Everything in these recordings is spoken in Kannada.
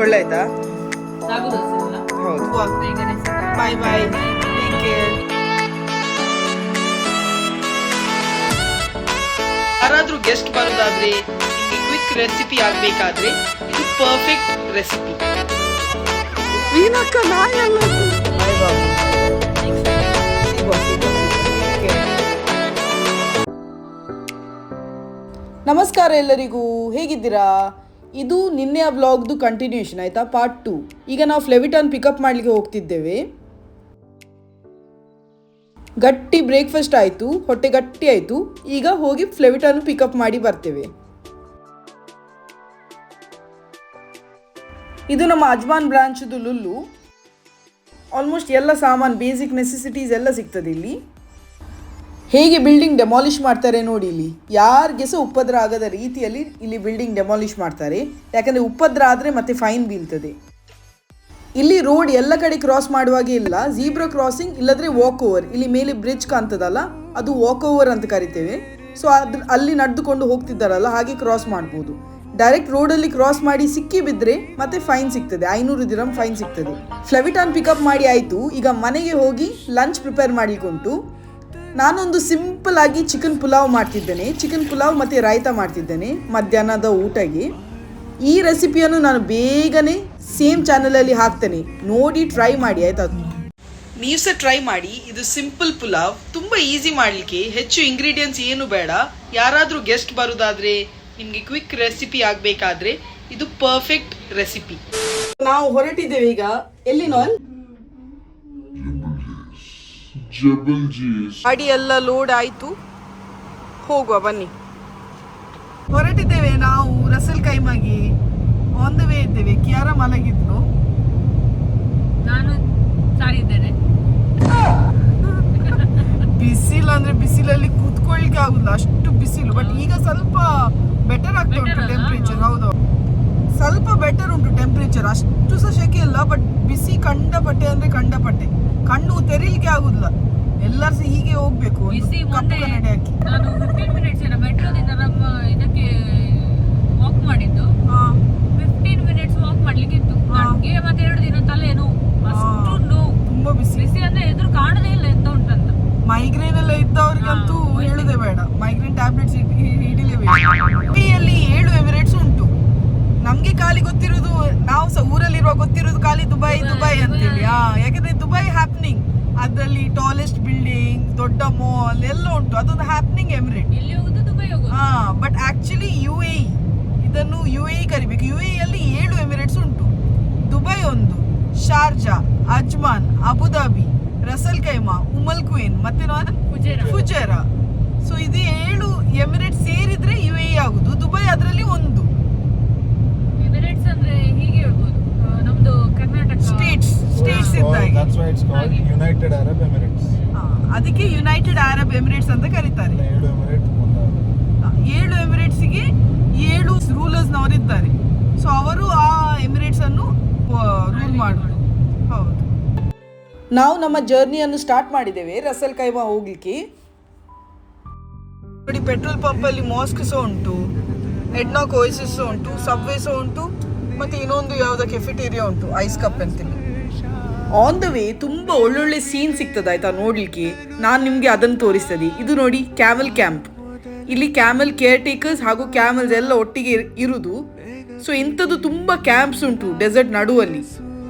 ಒಳ್ಳೆ ಆಯ್ತಾ ಹೌದು. ಬಾಯ್ ಬಾಯ್ ಟೇಕ್ ಕೇರ್ ಯಾರಾದ್ರೂ ಗೆಸ್ಟ್ ಬರೋದಾದ್ರೆ ನಿಮಗೆ ಕ್ವಿಕ್ ರೆಸಿಪಿ ಆಗ್ಬೇಕಾದ್ರೆ ಇದು ಪರ್ಫೆಕ್ಟ್ ರೆಸಿಪಿ ಮೀನಕ್ಕ ಸಿಗುವ ನಮಸ್ಕಾರ ಎಲ್ಲರಿಗೂ. ಹೇಗಿದ್ದೀರಾ? ಇದು ನಿನ್ನೆಯ ಬ್ಲಾಗ್ದು ಕಂಟಿನ್ಯೂಷನ್ ಆಯಿತಾ? ಪಾರ್ಟ್ ಟು ಈಗ ನಾವು ಫ್ಲೆವಿಟನ್ ಪಿಕಪ್ ಮಾಡಲಿಕ್ಕೆ ಹೋಗ್ತಿದ್ದೇವೆ. ಗಟ್ಟಿ ಬ್ರೇಕ್ಫಾಸ್ಟ್ ಆಯಿತು, ಹೊಟ್ಟೆ ಗಟ್ಟಿ ಆಯಿತು. ಈಗ ಹೋಗಿ ಫ್ಲೆವಿಟನ್ನು ಪಿಕಪ್ ಮಾಡಿ ಬರ್ತೇವೆ. ಇದು ನಮ್ಮ ಅಜ್ಮಾನ್ ಬ್ರಾಂಚ್ದು ಲುಲ್ಲು. ಆಲ್ಮೋಸ್ಟ್ ಎಲ್ಲ ಸಾಮಾನು ಬೇಸಿಕ್ ನೆಸೆಸಿಟೀಸ್ ಎಲ್ಲ ಸಿಗ್ತದೆ ಇಲ್ಲಿ. ಹೇಗೆ ಬಿಲ್ಡಿಂಗ್ ಡೆಮಾಲಿಷ್ ಮಾಡ್ತಾರೆ ನೋಡಿ ಇಲ್ಲಿ. ಯಾರಿಗೆ ಸಹ ಉಪದ್ರ ಆಗದ ರೀತಿಯಲ್ಲಿ ಇಲ್ಲಿ ಬಿಲ್ಡಿಂಗ್ ಡೆಮಾಲಿಷ್ ಮಾಡ್ತಾರೆ. ಯಾಕಂದರೆ ಉಪದ್ರ ಆದರೆ ಮತ್ತೆ ಫೈನ್ ಬೀಳ್ತದೆ. ಇಲ್ಲಿ ರೋಡ್ ಎಲ್ಲ ಕಡೆ ಕ್ರಾಸ್ ಮಾಡುವಾಗೆ ಇಲ್ಲ. ಜೀಬ್ರಾ ಕ್ರಾಸಿಂಗ್ ಇಲ್ಲದ್ರೆ ವಾಕ್ ಓವರ್ ಇಲ್ಲಿ ಮೇಲೆ ಬ್ರಿಡ್ಜ್ ಕಾಣ್ತದಲ್ಲ? ಅದು ವಾಕ್ ಓವರ್ ಅಂತ ಕರಿತೇವೆ. ಸೊ ಅದ್ರ ಅಲ್ಲಿ ನಡೆದುಕೊಂಡು ಹೋಗ್ತಿದ್ದಾರಲ್ಲ, ಹಾಗೆ ಕ್ರಾಸ್ ಮಾಡ್ಬೋದು. ಡೈರೆಕ್ಟ್ ರೋಡಲ್ಲಿ ಕ್ರಾಸ್ ಮಾಡಿ ಸಿಕ್ಕಿ ಬಿದ್ದರೆ ಮತ್ತೆ ಫೈನ್ ಸಿಗ್ತದೆ. ಐನೂರು ದಿರಂ ಫೈನ್ ಸಿಗ್ತದೆ. ಫ್ಲೆವಿಟಾನ್ ಪಿಕಪ್ ಮಾಡಿ ಆಯಿತು. ಈಗ ಮನೆಗೆ ಹೋಗಿ ಲಂಚ್ ಪ್ರಿಪೇರ್ ಮಾಡಿಕೊಂಡು ನಾನೊಂದು ಸಿಂಪಲ್ ಆಗಿ ಚಿಕನ್ ಪುಲಾವ್ ಮಾಡ್ತಿದ್ದೇನೆ. ಚಿಕನ್ ಪುಲಾವ್ ಮತ್ತು ರಾಯ್ತಾ ಮಾಡ್ತಿದ್ದೇನೆ. ಮಧ್ಯಾಹ್ನದ ಊಟಗೆ. ಈ ರೆಸಿಪಿಯನ್ನು ನಾನು ಬೇಗನೆ ಸೇಮ್ ಚಾನಲಲ್ಲಿ ಹಾಕ್ತೇನೆ. ನೋಡಿ ಟ್ರೈ ಮಾಡಿ, ಆಯ್ತಾ? ನೀವು ಸಹ ಟ್ರೈ ಮಾಡಿ. ಇದು ಸಿಂಪಲ್ ಪುಲಾವ್. ತುಂಬಾ ಈಸಿ ಮಾಡಲಿಕ್ಕೆ. ಹೆಚ್ಚು ಇಂಗ್ರೀಡಿಯೆಂಟ್ಸ್ ಏನು ಬೇಡ. ಯಾರಾದರೂ ಗೆಸ್ಟ್ ಬರೋದಾದ್ರೆ ನಿಮಗೆ ಕ್ವಿಕ್ ರೆಸಿಪಿ ಆಗಬೇಕಾದ್ರೆ ಇದು ಪರ್ಫೆಕ್ಟ್ ರೆಸಿಪಿ ನಾವು ಹೊರಟಿದ್ದೇವೆ ಈಗ. ಎಲ್ಲಿ ನಾನ್ Jebel Jis. ಗಾಡಿ ಎಲ್ಲ ಲೋಡ್ ಆಯ್ತು. ಹೋಗುವ ಬನ್ನಿ. ಹೊರಟಿದ್ದೇವೆ ನಾವು ರಸಲ್ ಕೈಮಾಗಿ ಒಂದು ದ ವೇ ಇದ್ದೇವೆ. ಕಿಯಾರ ಮಲಗಿದ್ರು ನಾನು ಸಾರಿ ಇದ್ದೇನೆ. ಬಿಸಿಲು ಅಂದ್ರೆ ಬಿಸಿಲಲ್ಲಿ ಕೂತ್ಕೊಳ್ಳಿಕ್ಕೆ ಆಗುದಿಲ್ಲ. ಅಷ್ಟು ಬಿಸಿಲು. ಬಟ್ ಈಗ ಸ್ವಲ್ಪ ಬೆಟರ್ ಆಗ್ತಾ ಉಂಟು ಟೆಂಪ್ರೇಚರ್ ಟೆಂಪರೇಚರ್ ಹೌದು. ಸ್ವಲ್ಪ ಬೆಟರ್ ಉಂಟು ಟೆಂಪರೇಚರ್ ಅಷ್ಟು ಸಹ ಶೆಕೆ ಇಲ್ಲ ಬಟ್ ಬಿಸಿ ಕಂಡಪಟ್ಟೆ ಅಂದ್ರೆ ಕಂಡಪಟ್ಟೆ ಕಣ್ಣು ತೆರೀಲಿಕ್ಕೆ ಆಗುದಿಲ್ಲ. ಎಲ್ಲರೂ ಸಹ ಹೀಗೆ ಹೋಗ್ಬೇಕು. ಬಿಸಿ ಮೊನ್ನೆ ಹಾಕಿ. ನಾನು ಫಿಫ್ಟೀನ್ ಮಿನಿಟ್ಸ್ ಏನೋ ಮೆಟ್ರೋದಿಂದ ನಮ್ಮ ಇದಕ್ಕೆ ವಾಕ್ ಮಾಡಿದ್ದು. ಫಿಫ್ಟೀನ್ ಮಿನಿಟ್ಸ್ ವಾಕ್ ಮಾಡ್ಲಿಕ್ಕೆ ಇತ್ತು ನನಗೆ ಮತ್ತೆ ಎರಡು ದಿನ ತಲೆ ನೋವು. ಅಷ್ಟು. ನೋವು. ತುಂಬಾ ಬಿಸಿ ಬಿಸಿ ಅಂದ್ರೆ ಎದುರು ಕಾಣದೇ ಇಲ್ಲ ಎಂತ ಉಂಟಂತ. ಮೈಗ್ರೇನ್ ಎಲ್ಲ ಇದ್ದವ್ರಿಗಂತೂ ಹೇಳುದೇ ಬೇಡ. ಮೈಗ್ರೇನ್ ಟ್ಯಾಬ್ಲೆಟ್ಸ್ ಹಿಡಿಲೇಬೇಕು ಅಲ್ಲಿ ಏಳು ಎಮಿರೇಟ್ಸ್ ಉಂಟು. ನಮ್ಗೆ ಖಾಲಿ ಗೊತ್ತಿರೋದು ನಾವು ಸಹ ಊರಲ್ಲಿರುವ ಗೊತ್ತಿರೋದು ಖಾಲಿ ದುಬೈ ದುಬೈ, ಅಂತೀವಿ. ಅಂತೇಳಿ ಯಾಕಂದ್ರೆ ದುಬೈ ಹ್ಯಾಪ್ನಿಂಗ್ ಅದರಲ್ಲಿ ಟಾಲೆಸ್ಟ್ ಬಿಲ್ಡಿಂಗ್ ದೊಡ್ಡ ಮಾಲ್ ಎಲ್ಲ ಉಂಟು. ಅದೊಂದು ಹ್ಯಾಪ್ನಿಂಗ್ ಎಮಿರೇಟ್ ಹಾ ಬಟ್ ಆಕ್ಚುಲಿ ಯು ಎ ಇದನ್ನು ಯು ಎ ಕರಿಬೇಕು. ಯು ಎಲ್ಲಿ ಅಲ್ಲಿ ಏಳು ಎಮಿರೇಟ್ಸ್ ಉಂಟು. ದುಬೈ ಒಂದು Sharjah Ajman Abu Dhabi Ras Al Khaimah Umm Al Quwain ಮತ್ತೆ ಫುಜೇರಾ. ಸೊ ಇದು ಏಳು ಎಮಿರೇಟ್ಸ್ ಸೇರಿದ್ರೆ ಯು ಎ ಆಗುದು. ದುಬೈ ಅದರಲ್ಲಿ ಒಂದು ಎಮಿರೇಟ್ಸ್ ಅಂದ್ರೆ ಹೀಗೆ ಹೇಳ್ಬೋದು ಆ, ನಮ್ದು Karnataka states states Oh, called United Arab Emirates ಅದಕ್ಕೆ ಯುನೈಟೆಡ್ ಅರಬ್ ಎಮಿರೇಟ್ಸ್ ಅಂತ ಕರೀತಾರೆ. ಏಳು ಎಮಿರೇಟ್ ಏಳು ಎಮಿರೇಟ್ಸ್ಗೆ ಏಳು ರೂಲರ್ಸ್ ನವರಿದ್ದಾರೆ. ಸೊ ಅವರು ಆ ಎಮಿರೇಟ್ಸ್ ಅನ್ನು ರೂಲ್ ಮಾಡೋದು. ಹೌದು. ನಾವು ನಮ್ಮ ಜರ್ನಿಯನ್ನು ಸ್ಟಾರ್ಟ್ ಮಾಡಿದ್ದೇವೆ. ರಸಲ್ ಕೈವಾ ಹೋಗ್ಲಿಕ್ಕೆ. ನೋಡಿ ಪೆಟ್ರೋಲ್ ಪಂಪ್ ಅಲ್ಲಿ ಮಾಸ್ಕ್ ಸಹ ಉಂಟು ಎಡ್ನಾಕ್ ಓಯಸಿಸ್ ಉಂಟು ಸಬ್ವೆ ಸಹ ಉಂಟು ಮತ್ತೆ ಇನ್ನೊಂದು ಯಾವುದೋ ಕೆಫಿಟೇರಿಯಾ ಉಂಟು ಐಸ್ ಕಪ್ ಅಂತೇಳಿ ಆನ್ ದ ವೇ ತುಂಬ ಒಳ್ಳೊಳ್ಳೆ ಸೀನ್ ಸಿಗ್ತದೆ ಆಯ್ತಾ ನೋಡ್ಲಿಕ್ಕೆ. ನಾನು ನಿಮಗೆ ಅದನ್ನು ತೋರಿಸ್ತದೆ. ಇದು ನೋಡಿ ಕ್ಯಾಮಲ್ ಕ್ಯಾಂಪ್ ಇಲ್ಲಿ ಕ್ಯಾಮಲ್ ಕೇರ್ ಟೇಕರ್ಸ್ ಹಾಗೂ ಕ್ಯಾಮಲ್ಸ್ ಎಲ್ಲ ಒಟ್ಟಿಗೆ ಇರ್- ಇರುದು. ಸೊ ಇಂಥದ್ದು ತುಂಬ ಕ್ಯಾಂಪ್ಸ್ ಉಂಟು ಡೆಸರ್ಟ್ ನಡುವಲ್ಲಿ.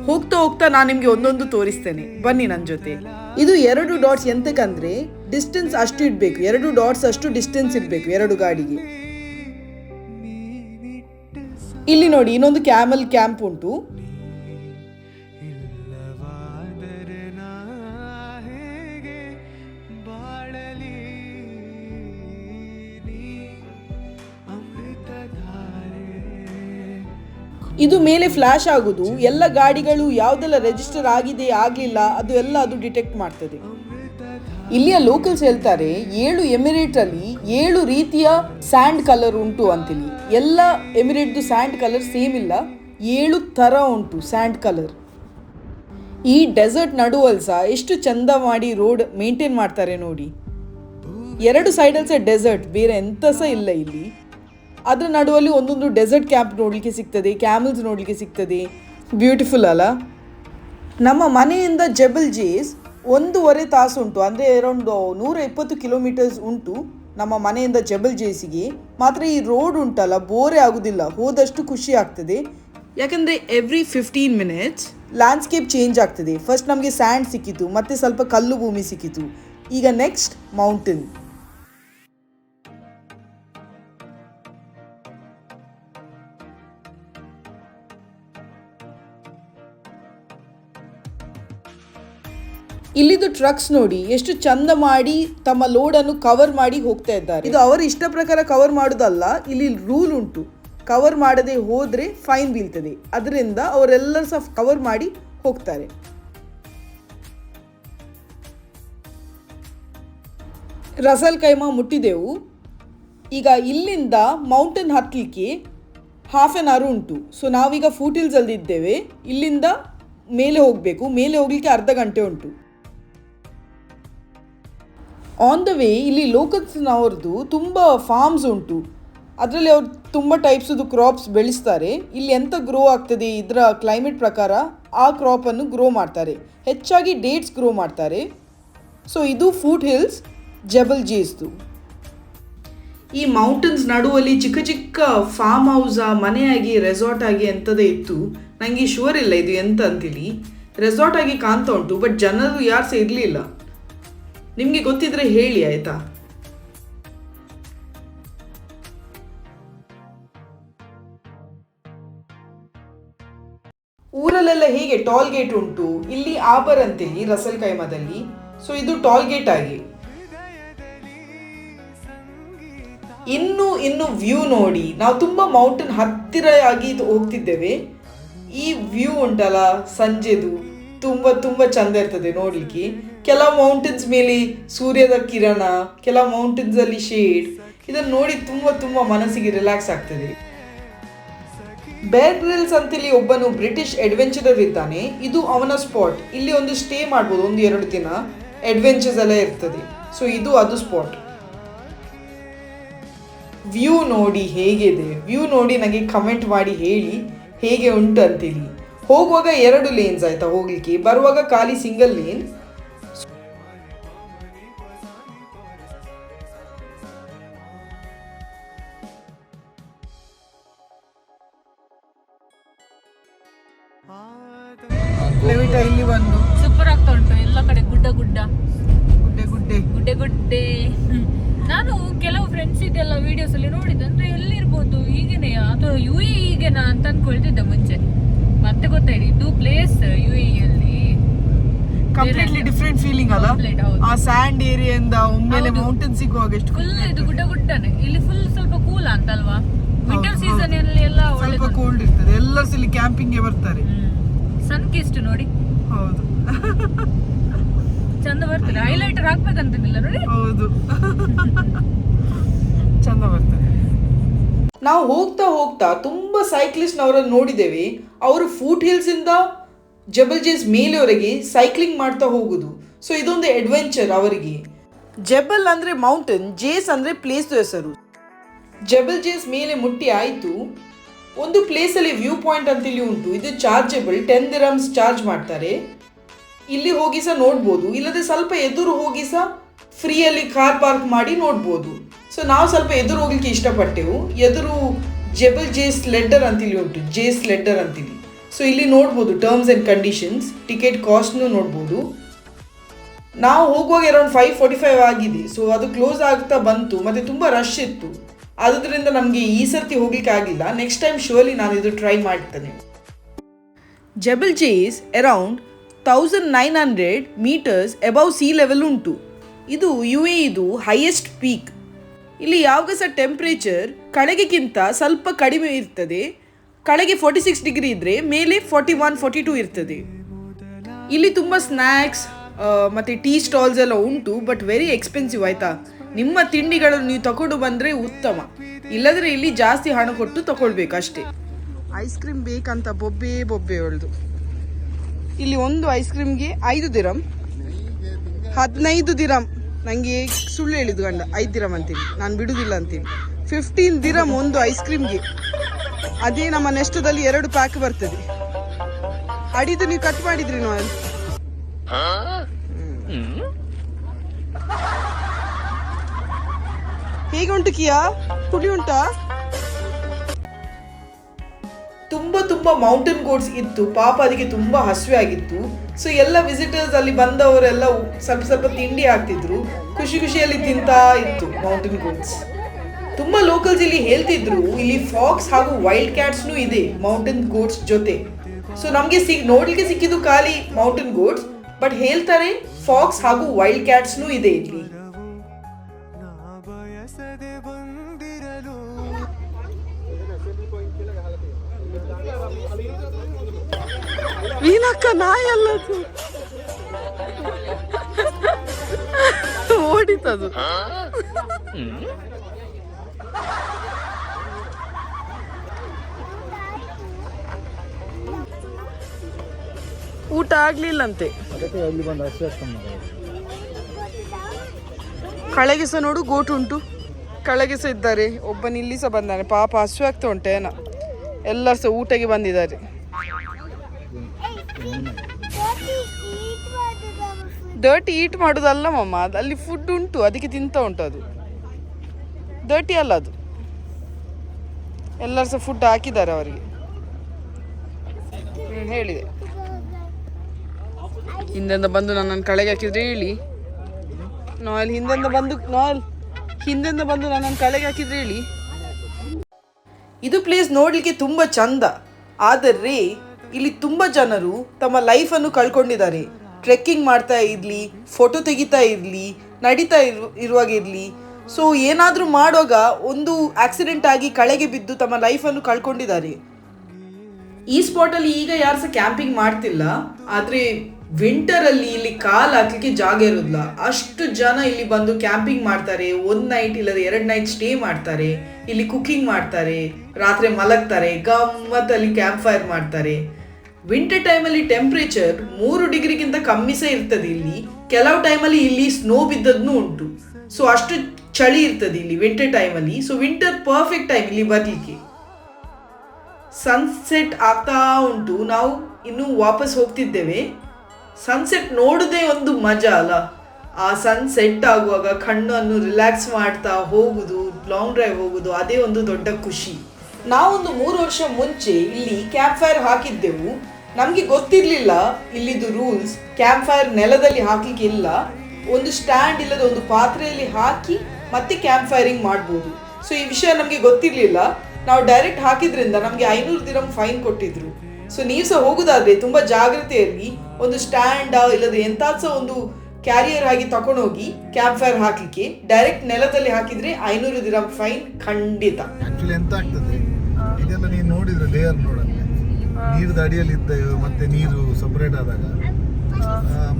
ಹೋಗ್ತಾ ಹೋಗ್ತಾ ನಾನು ನಿಮಗೆ ಒಂದೊಂದು ತೋರಿಸ್ತೇನೆ. ಬನ್ನಿ ನನ್ನ ಜೊತೆ. ಇದು ಎರಡು ಡಾಟ್ಸ್ ಎಂತಕ್ಕಂದ್ರೆ ಡಿಸ್ಟೆನ್ಸ್ ಅಷ್ಟು ಇಡಬೇಕು. ಎರಡು ಡಾಟ್ಸ್ ಅಷ್ಟು ಡಿಸ್ಟೆನ್ಸ್ ಇರಬೇಕು ಎರಡು ಗಾಡಿಗೆ. ಇಲ್ಲಿ ನೋಡಿ ಇನ್ನೊಂದು ಕ್ಯಾಮಲ್ ಕ್ಯಾಂಪ್ ಉಂಟು. ಇದು ಮೇಲೆ ಫ್ಲಾಶ್ ಆಗುದು. ಎಲ್ಲ ಗಾಡಿಗಳು ಯಾವುದೆಲ್ಲ ರಿಜಿಸ್ಟರ್ ಆಗಿದೆ ಆಗಲಿಲ್ಲ, ಅದು ಎಲ್ಲ ಅದು ಡಿಟೆಕ್ಟ್ ಮಾಡ್ತದೆ. ಇಲ್ಲಿಯ ಲೋಕಲ್ಸ್ ಹೇಳ್ತಾರೆ, ಏಳು ಎಮಿರೇಟ್ ಅಲ್ಲಿ ಏಳು ರೀತಿಯ ಸ್ಯಾಂಡ್ ಕಲರ್ ಉಂಟು ಅಂತೀನಿ. ಎಲ್ಲ ಎಮಿರೇಟ್ದು ಸ್ಯಾಂಡ್ ಕಲರ್ ಸೇಮ್ ಇಲ್ಲ, ಏಳು ಥರ ಉಂಟು ಸ್ಯಾಂಡ್ ಕಲರ್ ಈ ಡೆಸರ್ಟ್ ನಡುವಲ್ಲಿ ಸಹ ಎಷ್ಟು ಚಂದ ಮಾಡಿ ರೋಡ್ ಮೇಂಟೈನ್ ಮಾಡ್ತಾರೆ ನೋಡಿ. ಎರಡು ಸೈಡಲ್ಲಿ ಸಹ ಡೆಸರ್ಟ್ ಬೇರೆ ಎಂತ ಸಹ ಇಲ್ಲ ಇಲ್ಲಿ. ಅದರ ನಡುವಲ್ಲಿ ಒಂದೊಂದು ಡೆಸರ್ಟ್ ಕ್ಯಾಂಪ್ ನೋಡಲಿಕ್ಕೆ ಸಿಗ್ತದೆ ಕ್ಯಾಮಲ್ಸ್ ನೋಡಲಿಕ್ಕೆ ಸಿಗ್ತದೆ. ಬ್ಯೂಟಿಫುಲ್ ಅಲ್ಲ? ನಮ್ಮ ಮನೆಯಿಂದ ಜಬಲ್ ಜೇಸ್ ಒಂದೂವರೆ ತಾಸು ಉಂಟು, ಅಂದರೆ ಅರೌಂಡ್ ನೂರ ಇಪ್ಪತ್ತು ಕಿಲೋಮೀಟರ್ಸ್ ಉಂಟು ನಮ್ಮ ಮನೆಯಿಂದ ಜಬಲ್ ಜೇಸಿಗೆ ಮಾತ್ರ ಈ ರೋಡ್ ಉಂಟಲ್ಲ ಬೋರೆ ಆಗುದಿಲ್ಲ, ಹೋದಷ್ಟು ಖುಷಿ ಆಗ್ತದೆ. ಯಾಕಂದರೆ every fifteen minutes landscape change ಆಗ್ತದೆ. ಫಸ್ಟ್ ನಮಗೆ ಸ್ಯಾಂಡ್ ಸಿಕ್ಕಿತು, ಮತ್ತೆ ಸ್ವಲ್ಪ ಕಲ್ಲು ಭೂಮಿ ಸಿಕ್ಕಿತು. ಈಗ ನೆಕ್ಸ್ಟ್ ಮೌಂಟೇನ್ ಇಲ್ಲಿದು ಟ್ರಕ್ಸ್ ನೋಡಿ ಎಷ್ಟು ಚಂದ ಮಾಡಿ ತಮ್ಮ ಲೋಡನ್ನು ಕವರ್ ಮಾಡಿ ಹೋಗ್ತಾ ಇದ್ದಾರೆ. ಇದು ಅವರ ಇಷ್ಟ ಪ್ರಕಾರ ಕವರ್ ಮಾಡೋದಲ್ಲ, ಇಲ್ಲಿ ರೂಲ್ ಉಂಟು. ಕವರ್ ಮಾಡದೆ ಹೋದ್ರೆ ಫೈನ್ ಬೀಳ್ತದೆ. ಅದರಿಂದ ಅವರೆಲ್ಲರೂ ಸಹ ಕವರ್ ಮಾಡಿ ಹೋಗ್ತಾರೆ. ರಸಲ್ ಕೈಮಾ ಮುಟ್ಟಿದೆವು. ಈಗ ಇಲ್ಲಿಂದ ಮೌಂಟೇನ್ ಹತ್ತಲಿಕ್ಕೆ ಹಾಫ್ ಆನ್ ಅವರ್ ಉಂಟು. ಸೊ ನಾವೀಗ ಫೂಟಿಲ್ಸ್ ಇದ್ದೇವೆ ಇಲ್ಲಿಂದ ಮೇಲೆ ಹೋಗಬೇಕು. ಮೇಲೆ ಹೋಗಲಿಕ್ಕೆ ಅರ್ಧ ಗಂಟೆ ಉಂಟು. ಆನ್ ದ ವೇ ಇಲ್ಲಿ ಲೋಕಲ್ಸ್ನವ್ರದ್ದು ತುಂಬ ಫಾರ್ಮ್ಸ್ ಉಂಟು. ಅದರಲ್ಲಿ ಅವ್ರು ತುಂಬ ಟೈಪ್ಸದು ಕ್ರಾಪ್ಸ್ ಬೆಳೆಸ್ತಾರೆ. ಇಲ್ಲಿ ಎಂತ ಗ್ರೋ ಆಗ್ತದೆ ಇದರ ಕ್ಲೈಮೇಟ್ ಪ್ರಕಾರ ಆ ಕ್ರಾಪನ್ನು ಗ್ರೋ ಮಾಡ್ತಾರೆ. ಹೆಚ್ಚಾಗಿ ಡೇಟ್ಸ್ ಗ್ರೋ ಮಾಡ್ತಾರೆ. ಸೊ ಇದು ಫೂಟ್ ಹಿಲ್ಸ್ ಜಬಲ್ ಜೇಸ್ದು ಈ ಮೌಂಟನ್ಸ್ ನಡುವಲ್ಲಿ ಚಿಕ್ಕ ಚಿಕ್ಕ ಫಾರ್ಮ್ ಹೌಸಾ ಮನೆಯಾಗಿ ರೆಸಾರ್ಟ್ ಆಗಿ ಎಂಥದೇ ಇತ್ತು. ನನಗೆ ಶೂರ್ ಇಲ್ಲ ಇದು ಎಂತ ಅಂತೇಳಿ ರೆಸಾರ್ಟ್ ಆಗಿ ಕಾಣ್ತಾ ಉಂಟು ಬಟ್ ಜನರು ಯಾರು ಸಹ ಇರಲಿಲ್ಲ. ನಿಮಗೆ ಗೊತ್ತಿದ್ರೆ ಹೇಳಿ, ಆಯ್ತಾ? ಊರಲ್ಲೆಲ್ಲ ಹೀಗೆ ಟಾಲ್ ಗೇಟ್ ಉಂಟು? ಇಲ್ಲಿ ಆಬರ್ ಅಂತೇಳಿ ರಸಲ್ ಕೈಮದಲ್ಲಿ. ಸೊ ಇದು ಟಾಲ್ ಗೇಟ್ ಆಗಿ. ಇನ್ನು ಇನ್ನು ವ್ಯೂ ನೋಡಿ. ನಾವು ತುಂಬ ಮೌಂಟನ್ ಹತ್ತಿರ ಆಗಿ ಹೋಗ್ತಿದ್ದೇವೆ. ಈ ವ್ಯೂ ಉಂಟಲ್ಲ, ಸಂಜೆದು. ತುಂಬ ತುಂಬ ಚಂದ ಇರ್ತದೆ ನೋಡ್ಲಿಕ್ಕೆ. ಕೆಲವು ಮೌಂಟೇನ್ಸ್ ಮೇಲೆ ಸೂರ್ಯದ ಕಿರಣ, ಕೆಲವು ಮೌಂಟೇನ್ಸ್ ಅಲ್ಲಿ ಶೇಡ್ ಇದನ್ನು ನೋಡಿ ತುಂಬ ತುಂಬ ಮನಸ್ಸಿಗೆ ರಿಲ್ಯಾಕ್ಸ್ ಆಗ್ತದೆ. ಬೇರ್ ಗ್ರಿಲ್ಸ್ ಅಂತೇಳಿ ಒಬ್ಬನು ಬ್ರಿಟಿಷ್ ಅಡ್ವೆಂಚರರ್ ಇದ್ದಾನೆ. ಇದು ಅವನ ಸ್ಪಾಟ್ ಇಲ್ಲಿ ಒಂದು ಸ್ಟೇ ಮಾಡ್ಬೋದು, ಒಂದು ಎರಡು ದಿನ. ಅಡ್ವೆಂಚರ್ಸ್ ಎಲ್ಲ ಇರ್ತದೆ. ಸೊ ಇದು ಅದು ಸ್ಪಾಟ್ ವ್ಯೂ ನೋಡಿ ಹೇಗಿದೆ. ವ್ಯೂ ನೋಡಿ ನನಗೆ ಕಮೆಂಟ್ ಮಾಡಿ ಹೇಳಿ ಹೇಗೆ ಉಂಟು ಅಂತೇಳಿ. ಹೋಗುವಾಗ ಎರಡು ಲೇನ್ಸ್ ಆಯ್ತಾ ಹೋಗ್ಲಿಕ್ಕೆ? ಬರುವಾಗ ಖಾಲಿ ಸಿಂಗಲ್ ಲೇನ್ ಇಲ್ಲಿ ಬಂದು. ಸೂಪರ್ ಆಗ್ತಾ ಉಂಟು. ಎಲ್ಲ ಕಡೆ ಗುಡ್ಡ ಗುಡ್ಡ. ಗುಡ್ಡೆ ಗುಡ್ಡೆ. ಗುಡ್ಡೆ ಗುಡ್ಡೆ. ನಾನು ಕೆಲವು ಫ್ರೆಂಡ್ಸ್ ಇದೆಲ್ಲ ವಿಡಿಯೋಸ್ ಅಲ್ಲಿ ನೋಡಿದ್ದೆ. ಅಂದ್ರೆ ಎಲ್ಲಿರ್ಬೋದು? ಈಗೇನೆಯಾ ಅಥವಾ ಯು ಈಗೇನಾ ಅಂತ ಅನ್ಕೊಳ್ತಿದ್ದೆ ಮುಂಚೆ. ಮತ್ತೆ ಗೊತ್ತಾಯ್ತು ಇದು ಪ್ಲೇಸ್ ಯು ಎ ಅಲ್ಲಿ. ಕಂಪ್ಲೀಟ್ಲಿ ಡಿಫ್ರೆಂಟ್ ಫೀಲಿಂಗ್ ಅಲ್ಲ. ಆ ಸ್ಯಾಂಡ್ ಏರಿಯಿಂದ ಒಮ್ಮೆಲೆ. ಮೌಂಟೇನ್ ಸಿಗುವಾಗ ಎಷ್ಟು ಫುಲ್ ಇದು ಗುಡ್ಡ ಗುಡ್ಡನೆ ಇಲ್ಲಿ ಫುಲ್ ಸ್ವಲ್ಪ ಕೂಲ್ ಅಂತಲ್ವಾ ವಿಂಟರ್ ಹೌದು, ಸೀಸನ್ ಅಲ್ಲಿ ಎಲ್ಲ ಸ್ವಲ್ಪ ಕೋಲ್ಡ್ ಇರ್ತದೆ. ಎಲ್ಲರೂ ಇಲ್ಲಿ ಕ್ಯಾಂಪಿಂಗ್ಗೆ ಬರ್ತಾರೆ. ಸನ್ ಕಿಸ್ಟ್ ನೋಡಿ. ಹೌದು. ಚಂದ ಬರ್ತದೆ. ಹೈಲೈಟರ್ ಹಾಕ್ಬೇಕಂತನಿಲ್ಲ ನೋಡಿ. ಹೌದು. ಚಂದ ಬರ್ತದೆ. ನಾವು ಹೋಗ್ತಾ ಹೋಗ್ತಾ ತುಂಬ ಸೈಕ್ಲಿಸ್ಟ್ನವರನ್ನು ನೋಡಿದ್ದೇವೆ. ಅವರು ಫೂಟ್ ಹಿಲ್ಸಿಂದ ಜಬಲ್ ಜೇಸ್ ಮೇಲೆವರೆಗೆ ಸೈಕ್ಲಿಂಗ್ ಮಾಡ್ತಾ ಹೋಗುದು. ಸೊ ಇದೊಂದು ಅಡ್ವೆಂಚರ್ ಅವರಿಗೆ. ಜಬಲ್ ಅಂದರೆ ಮೌಂಟನ್ ಜೇಸ್ ಅಂದರೆ ಪ್ಲೇಸ್ ಹೆಸರು. ಜಬಲ್ ಜೇಸ್ ಮೇಲೆ ಮುಟ್ಟಿ ಆಯಿತು. ಒಂದು ಪ್ಲೇಸಲ್ಲಿ ವ್ಯೂ ಪಾಯಿಂಟ್ ಅಂತೇಳಿ ಉಂಟು. ಇದು ಚಾರ್ಜಬಲ್ ಟೆನ್ ದಿರಮ್ಸ್ ಚಾರ್ಜ್ ಮಾಡ್ತಾರೆ. ಇಲ್ಲಿ ಹೋಗಿ ಸಹ ನೋಡ್ಬೋದು. ಇಲ್ಲದೆ ಸ್ವಲ್ಪ ಎದುರು ಹೋಗಿ ಸಹ ಫ್ರೀಯಲ್ಲಿ ಕಾರ್ ಪಾರ್ಕ್ ಮಾಡಿ ನೋಡ್ಬೋದು. ಸೊ ನಾವು ಸ್ವಲ್ಪ ಎದುರು ಹೋಗ್ಲಿಕ್ಕೆ ಇಷ್ಟಪಟ್ಟೆವು. ಎದುರು ಜೆಬಲ್ ಜೇ ಸ್ಲೆಡ್ಡರ್ ಅಂತೇಳಿ ಉಂಟು. ಜೇ ಸ್ಲೆಡ್ಡರ್ ಅಂತೀವಿ ಸೊ ಇಲ್ಲಿ ನೋಡ್ಬೋದು ಟರ್ಮ್ಸ್ ಆ್ಯಂಡ್ ಕಂಡೀಷನ್ಸ್ ಟಿಕೆಟ್ ಕಾಸ್ಟ್ನೂ ನೋಡ್ಬೋದು. ನಾವು ಹೋಗುವಾಗ ಅರೌಂಡ್ ಫೈವ್ ಫೋರ್ಟಿ ಫೈವ್ ಆಗಿದೆ. ಸೊ ಅದು ಕ್ಲೋಸ್ ಆಗ್ತಾ ಬಂತು. ಮತ್ತು ತುಂಬ ರಶ್ ಇತ್ತು. ಆದುದರಿಂದ ನಮಗೆ ಈ ಸರ್ತಿ ಹೋಗ್ಲಿಕ್ಕೆ ಆಗಿಲ್ಲ. ನೆಕ್ಸ್ಟ್ ಟೈಮ್ ಶೋಲಿ ನಾನು ಇದು ಟ್ರೈ ಮಾಡ್ತೇನೆ. Jebel Jais around thousand nine hundred meters above sea level ಉಂಟು. ಇದು ಯು ಎ ಇದು ಹೈಯೆಸ್ಟ್ ಪೀಕ್ ಇಲ್ಲಿ ಯಾವಾಗ ಸಹ ಟೆಂಪ್ರೇಚರ್ ಕಳೆಗೆಗಿಂತ ಸ್ವಲ್ಪ ಕಡಿಮೆ ಇರ್ತದೆ? ಕಳೆಗೆ ಫೋರ್ಟಿ ಸಿಕ್ಸ್ ಡಿಗ್ರಿ ಇದ್ದರೆ ಮೇಲೆ ಫೋರ್ಟಿ ಒನ್ ಫೋರ್ಟಿ ಟೂ ಇರ್ತದೆ. ಇಲ್ಲಿ ತುಂಬ ಸ್ನ್ಯಾಕ್ಸ್ ಮತ್ತು ಟೀ ಸ್ಟಾಲ್ಸ್ ಎಲ್ಲ ಉಂಟು ಬಟ್ ವೆರಿ ಎಕ್ಸ್ಪೆನ್ಸಿವ್ ಆಯಿತಾ? ನಿಮ್ಮ ತಿಂಡಿಗಳನ್ನು ನೀವು ತಗೊಂಡು ಬಂದರೆ ಉತ್ತಮ. ಇಲ್ಲದ್ರೆ ಇಲ್ಲಿ ಜಾಸ್ತಿ ಹಣ ಕೊಟ್ಟು ತಗೊಳ್ಬೇಕು ಅಷ್ಟೇ. ಐಸ್ ಕ್ರೀಮ್ ಬೇಕಂತ ಬೊಬ್ಬೆ ಬೊಬ್ಬೆ ಹೊಳ್ದು ಇಲ್ಲಿ ಒಂದು ಐಸ್ ಕ್ರೀಮ್ಗೆ ಐದು ದಿರಂ, ಹದಿನೈದು ದಿರಂ. ನನಗೆ ಸುಳ್ಳು ಹೇಳಿದ್ದು ಗಂಡ, ಐದು ದಿರಂ ಅಂತೀನಿ, ನಾನು ಬಿಡುದಿಲ್ಲ ಅಂತೀನಿ. ಫಿಫ್ಟೀನ್ ದಿರಮ್ ಒಂದು ಐಸ್ ಕ್ರೀಮ್ಗೆ ಅದೇ ನಮ್ಮ ನೆಸ್ಟದಲ್ಲಿ ಎರಡು ಪ್ಯಾಕ್ ಬರ್ತದೆ. ಅಡಿದು ನೀವು ಕಟ್ ಮಾಡಿದ್ರಿ ನಾನು ಹೇಗೆ ಉಂಟು ಕಿಯಾ? ಪುಡಿ ಉಂಟಾ? ತುಂಬಾ ತುಂಬಾ ಮೌಂಟೇನ್ ಗೋಡ್ಸ್ ಇತ್ತು. ಪಾಪ, ಅದಕ್ಕೆ ತುಂಬಾ ಹಸಿವೆ ಆಗಿತ್ತು. ಸೊ ಎಲ್ಲ ವಿಸಿಟರ್ಸ್ ಅಲ್ಲಿ ಬಂದವರೆಲ್ಲ ಸ್ವಲ್ಪ ಸ್ವಲ್ಪ ತಿಂಡಿ ಆಗ್ತಿದ್ರು ಖುಷಿ ಖುಷಿಯಲ್ಲಿ ತಿಂತಾ ಇತ್ತು ಮೌಂಟೇನ್ ಗೋಟ್ಸ್ ತುಂಬಾ ಲೋಕಲ್ಸ್ ಇಲ್ಲಿ ಹೇಳ್ತಿದ್ರು, ಇಲ್ಲಿ ಫಾಕ್ಸ್ ಹಾಗೂ ವೈಲ್ಡ್ ಕ್ಯಾಟ್ಸ್ನು ಇದೆ ಮೌಂಟೇನ್ ಗೋಟ್ಸ್ ಜೊತೆ. ಸೊ ನಮಗೆ ಸಿಗ್, ನೋಡ್ಲಿಕ್ಕೆ ಸಿಕ್ಕಿದ್ದು ಖಾಲಿ ಮೌಂಟೇನ್ ಗೋಟ್ಸ್ ಬಟ್ ಹೇಳ್ತಾರೆ ಫಾಕ್ಸ್ ಹಾಗೂ ವೈಲ್ಡ್ ಕ್ಯಾಟ್ಸ್ನು ಇದೆ ಇಲ್ಲಿ. ವೀನಕ್ಕ ನಾಯಿ ಅಲ್ಲದು ಓಡಿತದು. ಊಟ ಆಗ್ಲಿಲ್ಲಂತೆ. ಕಳಗಿಸ ನೋಡು, ಗೋಟು ಉಂಟು. ಕಳೆಗೆ ಸಹ ಇದ್ದಾರೆ. ಒಬ್ಬನ ಇಲ್ಲಿ ಬಂದಾನೆ. ಪಾಪ ಹಸು ಆಗ್ತಾ ಉಂಟೇನ ಎಲ್ಲರೂ ಸಹ ಊಟಕ್ಕೆ ಬಂದಿದ್ದಾರೆ. ಡರ್ಟಿ ಈಟ್ ಮಾಡೋದಲ್ಲ ಮಮ್ಮ ಅದು ಅಲ್ಲಿ ಫುಡ್ ಉಂಟು, ಅದಕ್ಕೆ ತಿಂತ ಉಂಟು ಅದು. ಡರ್ಟಿ ಅಲ್ಲ ಅದು. ಎಲ್ಲರೂ ಸಹ ಫುಡ್ ಹಾಕಿದ್ದಾರೆ ಅವರಿಗೆ. ಹೇಳಿದೆ. ಹಿಂದೆಂದ ಬಂದು ನನ್ನನ್ನು ಕಳೆಗೆ ಹಾಕಿದ್ರೆ ಹೇಳಿ. ನಾಯಲ್, ಹಿಂದೆಂದ ಬಂದು, ನಾಯಲ್, ಹಿಂದೆಂದ ಬಂದು ನನ್ನನ್ನು ಕಳೆಗೆ ಹಾಕಿದ್ರೆ ಹೇಳಿ. ಇದು ಪ್ಲೇಸ್ ನೋಡಲಿಕ್ಕೆ ತುಂಬ ಚಂದ. ಆದರೆ, ಇಲ್ಲಿ ತುಂಬ ಜನರು ತಮ್ಮ ಲೈಫನ್ನು ಕಳ್ಕೊಂಡಿದ್ದಾರೆ. ಟ್ರೆಕ್ಕಿಂಗ್ ಮಾಡ್ತಾ ಇರಲಿ ಫೋಟೋ ತೆಗಿತಾ ಇರಲಿ, ನಡೀತಾ ಇರು, ಇರುವಾಗ ಇರಲಿ. ಸೊ ಏನಾದರೂ ಮಾಡುವಾಗ ಒಂದು ಆಕ್ಸಿಡೆಂಟ್ ಆಗಿ ಕಳೆಗೆ ಬಿದ್ದು ತಮ್ಮ ಲೈಫನ್ನು ಕಳ್ಕೊಂಡಿದ್ದಾರೆ. ಈ ಸ್ಪಾಟಲ್ಲಿ ಈಗ ಯಾರು ಸಹ ಕ್ಯಾಂಪಿಂಗ್ ಮಾಡ್ತಿಲ್ಲ, ಆದರೆ ವಿಂಟರಲ್ಲಿ ಇಲ್ಲಿ ಕಾಲು ಹಾಕ್ಲಿಕ್ಕೆ ಜಾಗ ಇರೋದಿಲ್ಲ. ಅಷ್ಟು ಜನ ಇಲ್ಲಿ ಬಂದು ಕ್ಯಾಂಪಿಂಗ್ ಮಾಡ್ತಾರೆ ಒಂದು ನೈಟ್ ಇಲ್ಲದೆ ಎರಡು ನೈಟ್ ಸ್ಟೇ ಮಾಡ್ತಾರೆ, ಇಲ್ಲಿ ಕುಕ್ಕಿಂಗ್ ಮಾಡ್ತಾರೆ, ರಾತ್ರಿ ಮಲಗ್ತಾರೆ, ಗಮ್ಮತ್ತಲ್ಲಿ ಕ್ಯಾಂಪ್ ಫೈರ್ ಮಾಡ್ತಾರೆ. ವಿಂಟರ್ ಟೈಮಲ್ಲಿ ಟೆಂಪ್ರೇಚರ್ ಮೂರು ಡಿಗ್ರಿಗಿಂತ ಕಮ್ಮಿ ಸಹ ಇರ್ತದೆ ಇಲ್ಲಿ. ಕೆಲವು ಟೈಮಲ್ಲಿ ಇಲ್ಲಿ ಸ್ನೋ ಬಿದ್ದದ್ನು ಉಂಟು. ಸೊ ಅಷ್ಟು ಚಳಿ ಇರ್ತದೆ ಇಲ್ಲಿ ವಿಂಟರ್ ಟೈಮಲ್ಲಿ ಸೊ ವಿಂಟರ್ ಪರ್ಫೆಕ್ಟ್ ಟೈಮ್ ಇಲ್ಲಿ ಬರಲಿಕ್ಕೆ. ಸನ್ಸೆಟ್ ಆಗ್ತಾ ಉಂಟು. ನಾವು ಇನ್ನು ವಾಪಸ್ ಹೋಗ್ತಿದ್ದೇವೆ. ಸನ್ಸೆಟ್ ನೋಡೋದೇ ಒಂದು ಮಜಾ ಅಲ್ಲ. ಆ ಸನ್ಸೆಟ್ ಆಗುವಾಗ ಕಣ್ಣನ್ನು ರಿಲ್ಯಾಕ್ಸ್ ಮಾಡ್ತಾ ಹೋಗುದು ಲಾಂಗ್ ಡ್ರೈವ್ ಹೋಗುದು, ಅದೇ ಒಂದು ದೊಡ್ಡ ಖುಷಿ. ನಾವೊಂದು ಮೂರು ವರ್ಷ ಮುಂಚೆ ಇಲ್ಲಿ ಕ್ಯಾಪ್ ಫೈರ್ ಹಾಕಿದ್ದೆವು. ನಮಗೆ ಗೊತ್ತಿರಲಿಲ್ಲ ಇಲ್ಲಿದು ರೂಲ್ಸ್ ಕ್ಯಾಂಪ್ ಫೈರ್ ನೆಲದಲ್ಲಿ ಹಾಕ್ಲಿಕ್ಕೆ ಇಲ್ಲ. ಒಂದು ಸ್ಟ್ಯಾಂಡ್ ಇಲ್ಲದ ಒಂದು ಪಾತ್ರೆಯಲ್ಲಿ ಹಾಕಿ ಮತ್ತೆ ಕ್ಯಾಂಪ್ ಫೈರಿಂಗ್ ಮಾಡ್ಬೋದು. ಸೊ ಈ ವಿಷಯ ನಮಗೆ ಗೊತ್ತಿರಲಿಲ್ಲ. ನಾವು ಡೈರೆಕ್ಟ್ ಹಾಕಿದ್ರಿಂದ ನಮಗೆ ಐನೂರು ದಿರಂ ಫೈನ್ ಕೊಟ್ಟಿದ್ರು. ಸೊ ನೀವು ಸಹ ಹೋಗೋದಾದ್ರೆ ತುಂಬಾ ಜಾಗ್ರತೆಯಲ್ಲಿ ಒಂದು ಸ್ಟ್ಯಾಂಡ್ ಇಲ್ಲದ ಎಂತಾದ್ ಒಂದು ಕ್ಯಾರಿಯರ್ ಆಗಿ ತಗೊಂಡೋಗಿ ಕ್ಯಾಂಪ್ ಫೈರ್ ಹಾಕ್ಲಿಕ್ಕೆ ಡೈರೆಕ್ಟ್ ನೆಲದಲ್ಲಿ ಹಾಕಿದ್ರೆ ಐನೂರು ದಿರಂ ಫೈನ್ ಖಂಡಿತ. ಆಕ್ಚುಲಿ ಎಂತ ಆಗ್ತದೆ? ಇದೆಲ್ಲ ನೀನು ನೋಡಿದ್ರೆ ಲೇಯರ್ ನೋಡಂತೆ ನೀರದ ಅಡಿಯಲ್ಲಿ ಇದ್ದ ಮತ್ತೆ ನೀರು ಸಪ್ರೇಟ್ ಆದಾಗ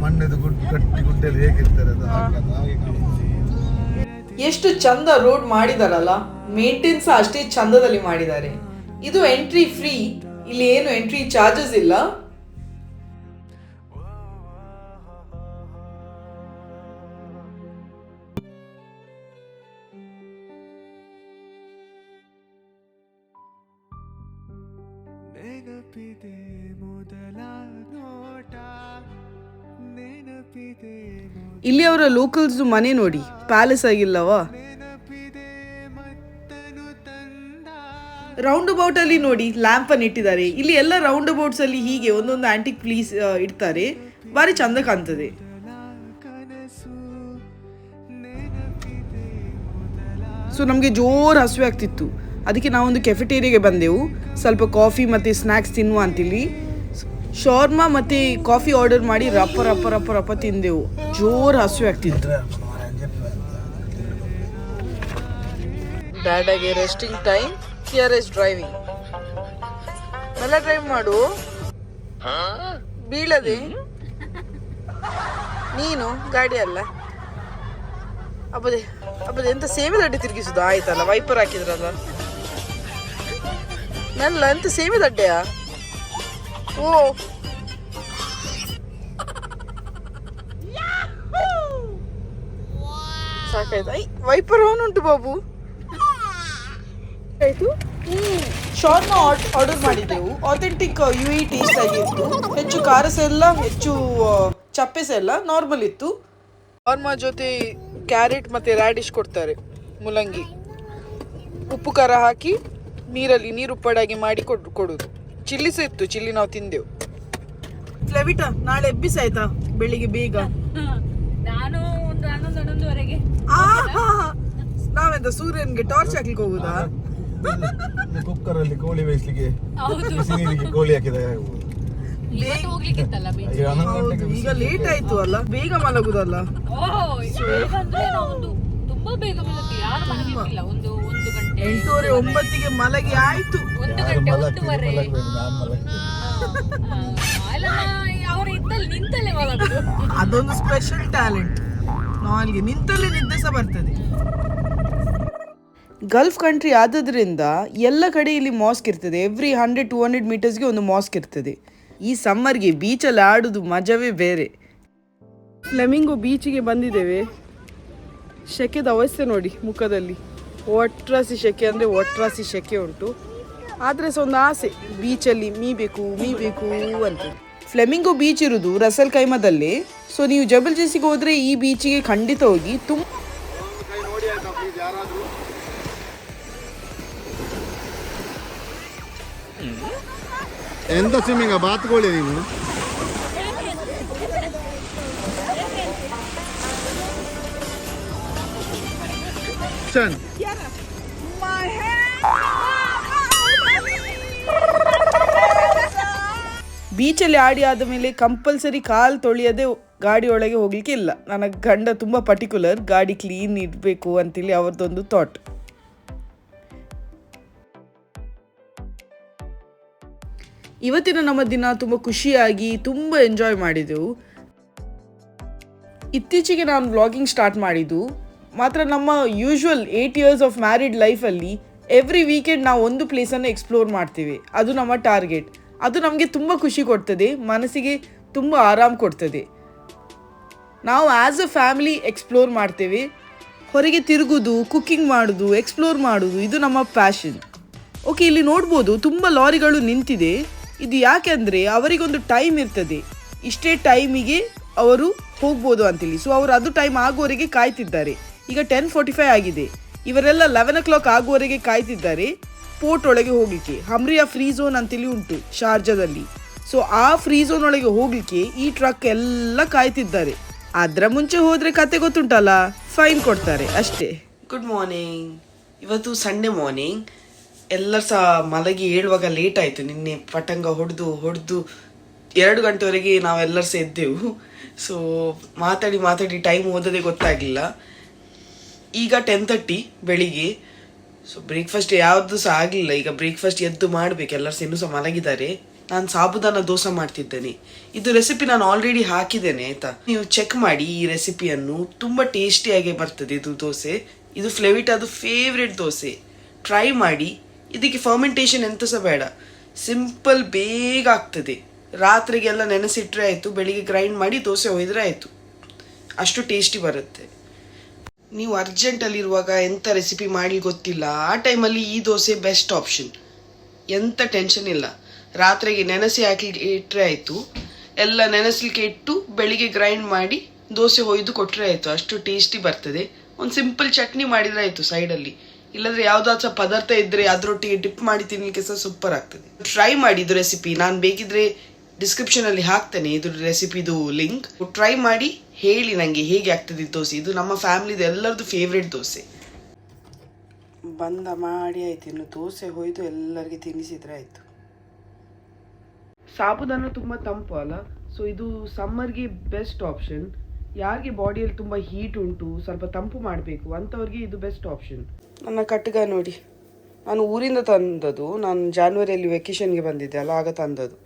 ಮಣ್ಣದು ಗುಡ್ ಕಟ್ಟಿ ಗುಡ್ಡೆಯಲ್ಲಿ ಹೇಗಿರ್ತಾರೆ ಅದು? ಎಷ್ಟು ಚಂದ ರೋಡ್ ಮಾಡಿದಾರಲ್ಲ ಮೇಂಟೆನ್ಸ್ ಅಷ್ಟೇ ಚಂದದಲ್ಲಿ ಮಾಡಿದ್ದಾರೆ. ಇದು ಎಂಟ್ರಿ ಫ್ರೀ ಇಲ್ಲಿ ಏನು ಎಂಟ್ರಿ ಚಾರ್ಜಸ್ ಇಲ್ಲ. ಇಲ್ಲಿ ಅವರ ಲೋಕಲ್ಸ್ ಮನೆ ನೋಡಿ, ಪ್ಯಾಲೇಸ್ ಆಗಿಲ್ಲವಾ? ರೌಂಡ್ ಅಬೌಟ್ ಅಲ್ಲಿ ನೋಡಿ ಲ್ಯಾಂಪ್ ಅನ್ನು ಇಟ್ಟಿದ್ದಾರೆ. ಇಲ್ಲಿ ಎಲ್ಲ ರೌಂಡ್ ಅಬೌಟ್ಸ್ ಅಲ್ಲಿ ಹೀಗೆ ಒಂದೊಂದು ಆಂಟಿಕ್ ಪ್ಲೀಸ್ ಇಡ್ತಾರೆ. ಬಾರಿ ಚಂದ ಕಾಣ್ತದೆ. ಸೊ ನಮಗೆ ಜೋರು ಹಸಿವೆ ಆಗ್ತಿತ್ತು. ಅದಕ್ಕೆ ನಾವೊಂದು ಕೆಫೆಟೇರಿಯಾಗೆ ಬಂದೆವು. ಸ್ವಲ್ಪ ಕಾಫಿ ಮತ್ತು ಸ್ನ್ಯಾಕ್ಸ್ ತಿನ್ನುವ ಅಂತಿಲ್ಲಿ. ಶಾರ್ಮಾ ಮತ್ತು ಕಾಫಿ ಆರ್ಡರ್ ಮಾಡಿ ರಪ್ಪ ರಪ್ಪ ರಪ್ಪ ರಪ್ಪ ತಿಂದೆವು. ಜೋರು ಹಸು ಆಗ್ತಿತ್ತು. ಡ್ಯಾಡಾಗೆ resting time here as driving ಎಲ್ಲ ಡ್ರೈವ್ ಮಾಡು. ಬೀಳದೆ. ನೀನು ಗಾಡಿ ಅಲ್ಲ. ಅಬ್ಬದೆ ಅಬ್ಬದೆ ಎಂತ ಸೇವೆ ದಡ್ಡೆ ತಿರುಗಿಸುದು? ಆಯ್ತಲ್ಲ ವೈಪರ್ ಹಾಕಿದ್ರಲ್ಲ. ನಲ್ಲ ಎಂತ ಸೇವೆ ದಡ್ಡೆಯ ಓ ಸಾಕಾಯ್ತು? ಐ ವೈಪರ್ ಉಂಟು ಬಾಬು. ಆಯಿತು. ಶಾರ್ಮ ಆರ್ಡರ್ ಮಾಡಿದ್ದೆವು. ಆಥೆಂಟಿಕ್ ಯು ಇ ಟೇಸ್ಟ್ ಆಗಿತ್ತು ಹೆಚ್ಚು ಖಾರ ಸಹ ಇಲ್ಲ ಹೆಚ್ಚು ಚಪ್ಪೆಸ ಚಪ್ಪೆ ಸಹ ಇಲ್ಲ ನಾರ್ಮಲ್ ಇತ್ತು ಶಾರ್ಮ ಜೊತೆ ಕ್ಯಾರೆಟ್ ಮತ್ತು ರ್ಯಾಡಿಶ್ ಕೊಡ್ತಾರೆ ಮೂಲಂಗಿ. ಉಪ್ಪು ಖಾರ ಹಾಕಿ ನೀರಲ್ಲಿ ನೀರು ಉಪ್ಪಡಾಗಿ ಮಾಡಿ ಕೊಡೋದು. ಚಿಲ್ಲಿ ಸಹ ಇತ್ತು ಚಿಲ್ಲಿ ನಾವು ತಿಂದೆವು. ಫ್ಲೆವಿಟ ನಾಳೆ ಎಬ್ಬಿಸ ಆಯ್ತಾ ಬೆಳಿಗ್ಗೆ ಬೇಗ? ನಾನು ಒಂದು ಹನ್ನೊಂದು ಹನ್ನೊಂದುವರೆಗೆ. ನಾವೆಂತ ಸೂರ್ಯನ್ಗೆ ಟಾರ್ಚ್ ಹಾಕ್ಲಿಕ್ಕೆ ಹೋಗುದಾ? ಕುಕ್ಕರ್ ಅಲ್ಲಿ ಕೋಳಿ ಬೇಯಿಸ್ಲಿಕ್ಕೆ ನೀರಿಗೆ ಕೋಳಿ ಹಾಕಿದಾಗ ಈಗ ಲೇಟ್ ಆಯ್ತು ಅಲ್ಲ ಬೇಗ ಮಲಗುದಲ್ಲ? ತುಂಬಾ ಬೇಗ ಮಲಗ್ತೀವಿ. ಯಾರು ಮಲಗಿರ್ಲಿಲ್ಲ ಒಂದು ಎಂಟೂವರೆ ಒಂಬತ್ತಿಗೆ ಮಲಗಿ ಆಯ್ತು. ಒಂದು ಗಂಟೆ ಮಲಗ್ತೀರಿ ಒಂದೂವರೆ ಮಲಗ್ಬೇಡಿ ನಾನು ಮಲಗ್ತೀನಿ. ಅಲ್ಲ ಅವ್ರ ಇದ್ದಲ್ಲಿ ನಿಂತಲ್ಲೇ ಮಲಗುದು ಅದೊಂದು ಸ್ಪೆಷಲ್ ಟ್ಯಾಲೆಂಟ್ ನಾಲ್ಗೆ ನಿಂತಲ್ಲೇ ನಿದ್ದೆ ಸಹ ಬರ್ತದೆ. ಗಲ್ಫ್ ಕಂಟ್ರಿ ಆದದ್ರಿಂದ ಎಲ್ಲ ಕಡೆ ಇಲ್ಲಿ ಮಾಸ್ಕ್ ಇರ್ತದೆ. ಎವ್ರಿ ಹಂಡ್ರೆಡ್ ಟು ಹಂಡ್ರೆಡ್ ಮೀಟರ್ಸ್ಗೆ ಒಂದು ಮಾಸ್ಕ್ ಇರ್ತದೆ. ಈ ಸಮ್ಮರ್ಗೆ ಬೀಚಲ್ಲಿ ಆಡೋದು ಮಜವೇ ಬೇರೆ. ಫ್ಲೆಮಿಂಗೋ ಬೀಚಿಗೆ ಬಂದಿದ್ದೇವೆ. ಶೆಕೆದ ಅವಸ್ಥೆ ನೋಡಿ ಮುಖದಲ್ಲಿ. ಒಟ್ರಾಸಿ ಶೆಕೆ ಅಂದರೆ ಒಟ್ರಾಸಿ ಶೆಕೆ ಉಂಟು. ಆದರೆ ಸೊ ಒಂದು ಆಸೆ, ಬೀಚಲ್ಲಿ ಮೀಬೇಕು ಮೀಬೇಕು ಅಂತ. ಫ್ಲೆಮಿಂಗೋ ಬೀಚ್ ಇರೋದು ರಸಲ್ ಕೈಮದಲ್ಲಿ ಸೊ ನೀವು ಜಬಲ್ ಜೆಸಿಗೆ ಹೋದರೆ ಈ ಬೀಚಿಗೆ ಖಂಡಿತ ಹೋಗಿ. ತುಂಬ ಎಂತ ಸ್ವಿಮ್ಮಿಂಗ್ hand! ಬೀಚಲ್ಲಿ ಆಡಿ ಆದ ಮೇಲೆ ಕಂಪಲ್ಸರಿ ಕಾಲು ತೊಳೆಯದೆ ಗಾಡಿ ಒಳಗೆ ಹೋಗ್ಲಿಕ್ಕೆ ಇಲ್ಲ. ನನ್ನ ಗಂಡ ತುಂಬ ಪರ್ಟಿಕ್ಯುಲರ್ ಗಾಡಿ ಕ್ಲೀನ್ ಇಡಬೇಕು ಅಂತೇಳಿ ಅವ್ರದ್ದೊಂದು ಥಾಟ್ ಇವತ್ತಿನ ನಮ್ಮ ದಿನ ತುಂಬ ಖುಷಿಯಾಗಿ ತುಂಬ ಎಂಜಾಯ್ ಮಾಡಿದೆವು. ಇತ್ತೀಚೆಗೆ ನಾನು ವ್ಲಾಗಿಂಗ್ ಸ್ಟಾರ್ಟ್ ಮಾಡಿದ್ದು. ಮಾತ್ರ ನಮ್ಮ usual eight years of married ಲೈಫಲ್ಲಿ ಎವ್ರಿ ವೀಕೆಂಡ್ ನಾವು ಒಂದು ಪ್ಲೇಸನ್ನು ಎಕ್ಸ್ಪ್ಲೋರ್ ಮಾಡ್ತೀವಿ. ಅದು ನಮ್ಮ ಟಾರ್ಗೆಟ್ ಅದು ನಮಗೆ ತುಂಬ ಖುಷಿ ಕೊಡ್ತದೆ, ಮನಸ್ಸಿಗೆ ತುಂಬ ಆರಾಮ್ ಕೊಡ್ತದೆ. ನಾವು ಆ್ಯಸ್ ಅ ಫ್ಯಾಮಿಲಿ ಎಕ್ಸ್ಪ್ಲೋರ್ ಮಾಡ್ತೇವೆ. ಹೊರಗೆ ತಿರುಗುದು ಕುಕ್ಕಿಂಗ್ ಮಾಡೋದು ಎಕ್ಸ್ಪ್ಲೋರ್ ಮಾಡೋದು, ಇದು ನಮ್ಮ ಪ್ಯಾಷನ್ ಓಕೆ ಇಲ್ಲಿ ನೋಡ್ಬೋದು, ತುಂಬ ಲಾರಿಗಳು ನಿಂತಿದೆ. ಇದು ಯಾಕೆಂದರೆ ಅವರಿಗೊಂದು ಟೈಮ್ ಇರ್ತದೆ. ಇಷ್ಟೇ ಟೈಮಿಗೆ ಅವರು ಹೋಗ್ಬೋದು ಅಂತೇಳಿ ಸೊ ಅವರು ಅದು ಟೈಮ್ ಆಗೋವರೆಗೆ ಕಾಯ್ತಿದ್ದಾರೆ. ಈಗ ಟೆನ್ ಫೋರ್ಟಿ ಫೈವ್ ಆಗಿದೆ. ಇವರೆಲ್ಲ ಲೆವೆನ್ ಓ ಕ್ಲಾಕ್ ಆಗುವವರೆಗೆ ಕಾಯ್ತಿದ್ದಾರೆ. ಪೋರ್ಟ್ ಒಳಗೆ ಹೋಗಲಿಕ್ಕೆ. ಹಮ್ರಿಯ ಫ್ರೀ ಝೋನ್ ಅಂತೇಳಿ ಉಂಟು ಶಾರ್ಜಾದಲ್ಲಿ. ಸೊ ಆ ಫ್ರೀ ಝೋನ್ ಒಳಗೆ ಹೋಗ್ಲಿಕ್ಕೆ ಈ ಟ್ರಕ್ ಎಲ್ಲ ಕಾಯ್ತಿದ್ದಾರೆ. ಅದರ ಮುಂಚೆ ಹೋದ್ರೆ ಕತೆ ಗೊತ್ತುಂಟಲ್ಲ? ಫೈನ್ ಕೊಡ್ತಾರೆ, ಅಷ್ಟೇ. ಗುಡ್ ಮಾರ್ನಿಂಗ್ ಇವತ್ತು ಸಂಡೇ ಮಾರ್ನಿಂಗ್ ಎಲ್ಲರೂ ಸಹ ಮಲಗಿ ಏಳುವಾಗ ಲೇಟ್ ಆಯಿತು. ನಿನ್ನೆ ಪಟಂಗ ಹೊಡೆದು ಹೊಡೆದು ಎರಡು ಗಂಟೆವರೆಗೆ ನಾವೆಲ್ಲರೂ ಸಹ ಎದ್ದೆವು ಸೊ ಮಾತಾಡಿ ಮಾತಾಡಿ ಟೈಮ್ ಓದೋದೇ ಗೊತ್ತಾಗಲಿಲ್ಲ. ಈಗ ಟೆನ್ ತರ್ಟಿ ಬೆಳಿಗ್ಗೆ. ಸೊ ಬ್ರೇಕ್ಫಾಸ್ಟ್ ಯಾವುದು ಸಹ ಆಗಲಿಲ್ಲ. ಈಗ ಬ್ರೇಕ್ಫಾಸ್ಟ್ ಎದ್ದು ಮಾಡಬೇಕು. ಎಲ್ಲರೂ ಇನ್ನೂ ಸಹ ಮಲಗಿದ್ದಾರೆ. ನಾನು ಸಾಬುದಾನ ದೋಸೆ ಮಾಡ್ತಿದ್ದೇನೆ. ಇದು ರೆಸಿಪಿ ನಾನು ಆಲ್ರೆಡಿ ಹಾಕಿದ್ದೇನೆ, ಆಯ್ತಾ? ನೀವು ಚೆಕ್ ಮಾಡಿ ಈ ರೆಸಿಪಿಯನ್ನು ತುಂಬ ಟೇಸ್ಟಿಯಾಗಿ ಬರ್ತದೆ ಇದು ದೋಸೆ. ಇದು ಫ್ಲೇವಿಟ್ ಫ್ಲೆವಿಟಾದು ಫೇವ್ರೇಟ್ ದೋಸೆ. ಟ್ರೈ ಮಾಡಿ. ಇದಕ್ಕೆ ಫರ್ಮೆಂಟೇಷನ್ ಎಂತ ಸಹ ಬೇಡ. ಸಿಂಪಲ್ ಬೇಗ ಆಗ್ತದೆ. ರಾತ್ರಿಗೆಲ್ಲ ನೆನೆಸಿಟ್ರೆ ಆಯಿತು. ಬೆಳಿಗ್ಗೆ ಗ್ರೈಂಡ್ ಮಾಡಿ ದೋಸೆ ಒಯ್ದರೆ ಆಯಿತು. ಅಷ್ಟು ಟೇಸ್ಟಿ ಬರುತ್ತೆ. ನೀವು ಅರ್ಜೆಂಟಲ್ಲಿರುವಾಗ ಎಂಥ ರೆಸಿಪಿ ಮಾಡಿ ಗೊತ್ತಿಲ್ಲ. ಆ ಟೈಮಲ್ಲಿ ಈ ದೋಸೆ ಬೆಸ್ಟ್ ಆಪ್ಷನ್ ಎಂಥ ಟೆನ್ಷನ್ ಇಲ್ಲ. ರಾತ್ರಿಗೆ ನೆನೆಸಿ ಹಾಕಿ ಇಟ್ಟರೆ ಆಯಿತು. ಎಲ್ಲ ನೆನೆಸಲಿಕ್ಕೆ ಇಟ್ಟು ಬೆಳಿಗ್ಗೆ ಗ್ರೈಂಡ್ ಮಾಡಿ ದೋಸೆ ಹೊಯ್ದು ಕೊಟ್ಟರೆ ಆಯಿತು. ಅಷ್ಟು ಟೇಸ್ಟಿ ಬರ್ತದೆ. ಒಂದು ಸಿಂಪಲ್ ಚಟ್ನಿ ಮಾಡಿದರೆ ಆಯಿತು ಸೈಡಲ್ಲಿ ಇಲ್ಲಾಂದ್ರೆ ಯಾವುದಾದ್ರು ಸಹ ಪದಾರ್ಥ ಇದ್ದರೆ ಅದರೊಟ್ಟಿಗೆ ಡಿಪ್ ಮಾಡಿ ತಿನ್ನಲಿಕ್ಕೆ ಸಹ ಸೂಪರ್ ಆಗ್ತದೆ ಟ್ರೈ ಮಾಡಿದ್ದು ರೆಸಿಪಿ ನಾನು ಬೇಕಿದ್ರೆ ಡಿಸ್ಕ್ರಿಪ್ಷನಲ್ಲಿ ಹಾಕ್ತೇನೆ ಇದು ರೆಸಿಪಿದು ಲಿಂಕ್ ಟ್ರೈ ಮಾಡಿ ಹೇಳಿ ನನಗೆ ಹೇಗೆ ಆಗ್ತದೆ ದೋಸೆ. ಇದು ನಮ್ಮ ಫ್ಯಾಮಿಲಿದು ಎಲ್ಲರದು ಫೇವ್ರೇಟ್ ದೋಸೆ. ಬಂದ ಮಾಡಿ ಆಯ್ತು ಇನ್ನು ದೋಸೆ ಹೊಯ್ದು ಎಲ್ಲರಿಗೆ ತಿನ್ನಿಸಿದ್ರೆ ಆಯಿತು. ಸಾಬುದಾನ ತುಂಬ ತಂಪು ಅಲ್ಲ? ಸೊ ಇದು ಸಮ್ಮರ್ಗೆ ಬೆಸ್ಟ್ ಆಪ್ಷನ್ ಯಾರಿಗೆ ಬಾಡಿಯಲ್ಲಿ ತುಂಬ ಹೀಟ್ ಉಂಟು ಸ್ವಲ್ಪ ತಂಪು ಮಾಡಬೇಕು ಅಂಥವ್ರಿಗೆ ಇದು ಬೆಸ್ಟ್ ಆಪ್ಷನ್ ನನ್ನ ಕಟ್ಟಗ ನೋಡಿ. ನಾನು ಊರಿಂದ ತಂದದ್ದು ನಾನು ಜಾನ್ವರಿಯಲ್ಲಿ ವೆಕೇಷನ್ಗೆ ಬಂದಿದ್ದೆ ಅಲ್ಲ ಆಗ ತಂದದ್ದು.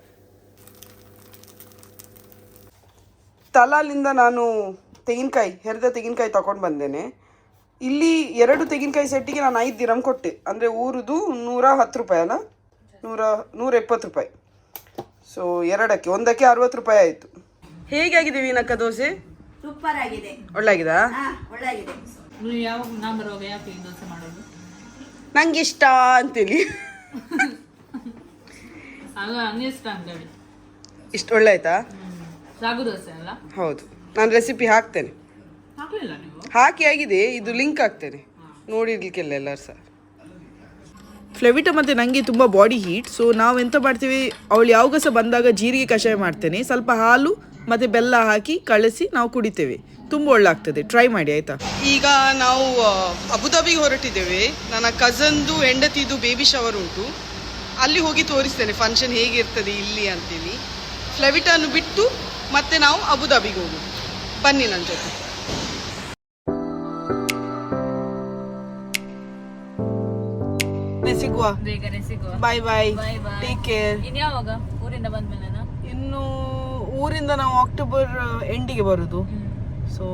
ತಲಾಲಿಂದ ನಾನು ತೆಂಗಿನಕಾಯಿ ಹೆರಿದ ತೆಂಗಿನಕಾಯಿ ತಗೊಂಡು ಬಂದೇನೆ. ಇಲ್ಲಿ ಎರಡು ತೆಂಗಿನಕಾಯಿ ಸೆಟ್ಟಿಗೆ ನಾನು ಐದು ದಿರಮ್ ಕೊಟ್ಟೆ. ಅಂದರೆ ಊರದು ನೂರ ಹತ್ತು ರೂಪಾಯಿ ಅಲ್ಲ? ನೂರ ನೂರ ಎಪ್ಪತ್ತು ರೂಪಾಯಿ. ಸೊ ಎರಡಕ್ಕೆ ಒಂದಕ್ಕೆ ಅರವತ್ತು ರೂಪಾಯಿ ಆಯಿತು. ಹೇಗಾಗಿದೆ ವೀನಕ್ಕ ದೋಸೆ? ಸೂಪರ್ ಆಗಿದೆ. ಒಳ್ಳಾಗಿದಾ? ಹಾ ಒಳ್ಳೆಗಿದೆ. ಯಾವ ನಾ ಬರುವಾಗ ಯಾಕೆ ಈ ದೋಸೆ ಮಾಡೋದು? ನಂಗೆ ಇಷ್ಟ ಅಂತೇಳಿ ಹಂಗೆ ಇಷ್ಟ ಅಂತೇಳಿ ಇಷ್ಟು ಒಳ್ಳೆ ಆಯ್ತಾ ದೋಸೆ ಅಲ್ಲ? ಹೌದು. ನಾನು ರೆಸಿಪಿ ಹಾಕ್ತೇನೆ. ಹಾಕ್ಲಿಲ್ಲ ನೀವು? ಹಾಕಿ ಆಗಿದೆ ಇದು ಲಿಂಕ್ ಹಾಕ್ತೇನೆ. ನೋಡಿರ್ಲಿಕ್ಕೆಲ್ಲ ಎಲ್ಲರೂ ಸಹ. ಫ್ಲೆವಿಟ ಮತ್ತು ನನಗೆ ತುಂಬ ಬಾಡಿ ಹೀಟ್ ಸೊ ನಾವು ಎಂತ ಮಾಡ್ತೀವಿ ಅವಳು ಯಾವಾಗ ಸಹ ಬಂದಾಗ ಜೀರಿಗೆ ಕಷಾಯ ಮಾಡ್ತೇನೆ. ಸ್ವಲ್ಪ ಹಾಲು ಮತ್ತು ಬೆಲ್ಲ ಹಾಕಿ ಕಳಿಸಿ ನಾವು ಕುಡಿತೇವೆ. ತುಂಬ ಒಳ್ಳಾಗ್ತದೆ. ಟ್ರೈ ಮಾಡಿ ಆಯಿತಾ? ಈಗ ನಾವು ಅಬುದಾಬಿಗೆ ಹೊರಟಿದ್ದೇವೆ. ನನ್ನ ಕಸನ್ದು ಹೆಂಡತಿದು ಬೇಬಿ ಶವರ್ ಉಂಟು. ಅಲ್ಲಿ ಹೋಗಿ ತೋರಿಸ್ತೇನೆ ಫಂಕ್ಷನ್ ಹೇಗಿರ್ತದೆ ಇಲ್ಲಿ ಅಂತೇಳಿ. ಫ್ಲೆವಿಟನ್ನು ಬಿಟ್ಟು ಮತ್ತೆ ನಾವು ಅಬುದಾಬಿಗೆ ಹೋಗೋದು ಬನ್ನಿ ನನ್ನ ಜೊತೆ. ಸಿಗುವ ಬೇಗನೆ ಸಿಗುವ ಬಾಯ್ bye bye bye take care ಇನ್ಯಾವಾಗ ಊರಿಂದ ಬಂದ್ಮೇಲೆನಾ? ಇನ್ನು ಊರಿಂದ ನಾವು ಅಕ್ಟೋಬರ್ ಎಂಡಿಗೆ ಬರುದು. ಸೊ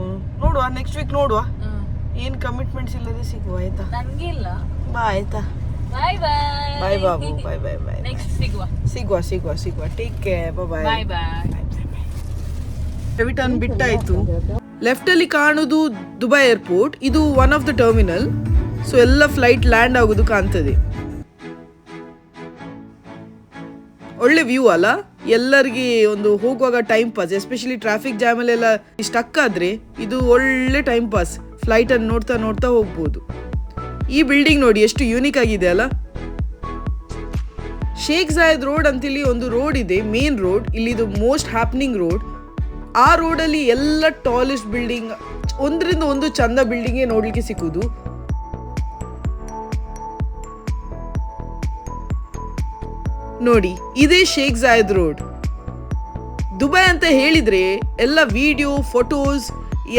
ನೋಡುವ ನೆಕ್ಸ್ಟ್ ವೀಕ್ ನೋಡುವ. ಏನ್ ಕಮಿಟ್ಮೆಂಟ್ಸ್ ಇಲ್ಲದೆ ಸಿಗುವ ಆಯ್ತಾ? ನನ್ಗೆ ಇಲ್ಲ ಬಾ ಆಯ್ತಾ? ಬಾಯ್ ಬಾಯ್ ಬಾಯ್ ಬಾಬು. ಬಾಯ್ ಬಾಯ್ ಬಾಯ್ ನೆಕ್ಸ್ಟ್ ಸಿಗುವ. ಸಿಗುವ ಸಿಗುವ ಸಿಗುವ. Take care bye bye bye ಬಿಟ್ಟಾಯ್ತು. Left ಅಲ್ಲಿ ಕಾಣುದು ದುಬೈ ಏರ್ಪೋರ್ಟ್. ಇದು one of the terminal so ಎಲ್ಲ ಫ್ಲೈಟ್ ಲ್ಯಾಂಡ್ ಆಗೋದು ಕಾಣ್ತದೆ. ಒಳ್ಳೆ ವ್ಯೂ ಅಲ್ಲ? ಎಲ್ಲರಿಗೆ ಒಂದು ಹೋಗುವಾಗ time pass especially traffic jam ಜಾಮಲ್ಲೆಲ್ಲ stuck ಆದ್ರೆ ಇದು ಒಳ್ಳೆ ಟೈಮ್ ಪಾಸ್ ಫ್ಲೈಟ್ ಅನ್ನು ನೋಡ್ತಾ ನೋಡ್ತಾ ಹೋಗ್ಬೋದು. ಈ ಬಿಲ್ಡಿಂಗ್ ನೋಡಿ ಎಷ್ಟು ಯೂನಿಕ್ ಆಗಿದೆ ಅಲ್ಲ? ಶೇಖ್ ಜಾಯದ್ ರೋಡ್ ಅಂತೇಳಿ ಒಂದು ರೋಡ್ ಇದೆ ಮೇನ್ ರೋಡ್ ಇಲ್ಲಿ ಇದು ಮೋಸ್ಟ್ ಹ್ಯಾಪ್ನಿಂಗ್ ರೋಡ್ ಆ ರೋಡಲ್ಲಿ ಎಲ್ಲ ಟಾಲೆಸ್ಟ್ ಬಿಲ್ಡಿಂಗ್ ಒಂದರಿಂದ ಒಂದು ಚಂದ ಬಿಲ್ಡಿಂಗೇ ನೋಡ್ಲಿಕ್ಕೆ ಸಿಕ್ಕುದು. ನೋಡಿ, ಇದೇ ಶೇಖ್ ಜಾಯದ್ ರೋಡ್ ದುಬೈ ಅಂತ ಹೇಳಿದ್ರೆ ಎಲ್ಲ ವಿಡಿಯೋ ಫೋಟೋಸ್